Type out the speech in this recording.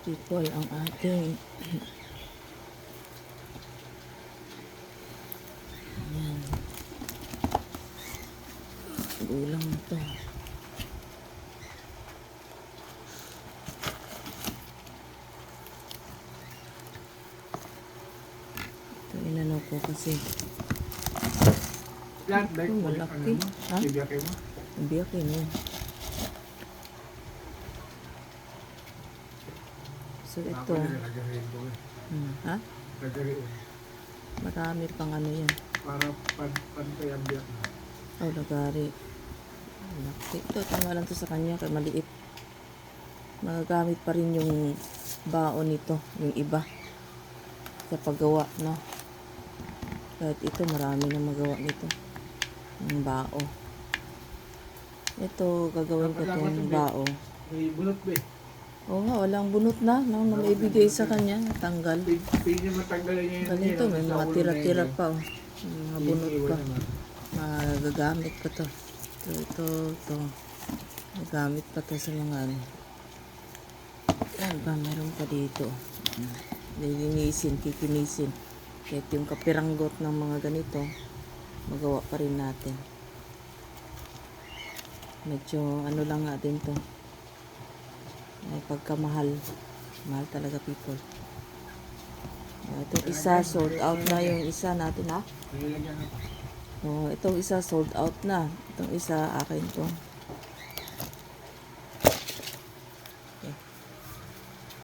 People ang ating Ayan. Gulang to. Ito inano ko kasi? Ito, malaki. Ha? Ibiyake mo? biyakin mo. So ito, ko eh. hmm, ha? Marami pang ano yan. Para pan pantay ang biyak mo. Oh, lagari. Laki. Ito, tama lang to sa kanya, kaya maliit. Magagamit pa rin yung baon nito, yung iba. Sa paggawa, no? Kahit ito, marami na magawa nito. Yung bao. Ito, gagawin ko tong bao. May bulot ba eh. Oo nga, walang bunot na, no? Maibigay sa kanya, tanggal. Pwede matanggalin niya yun. Ganito, may Sa mga tira-tira pa, oh. May mga bunot pa. magagamit pa to. Ito, ito, ito. Magamit pa to sa mga ano. Yan ba, meron pa dito. Lilinisin, kikinisin. Kahit yung kapiranggot ng mga ganito, magawa pa rin natin. Medyo ano lang nga din to. Ay, pagkamahal. Mahal talaga people. Ah, Itong isa, sold out na yung isa natin ha. Oh, itong isa sold out na. Itong isa akin to.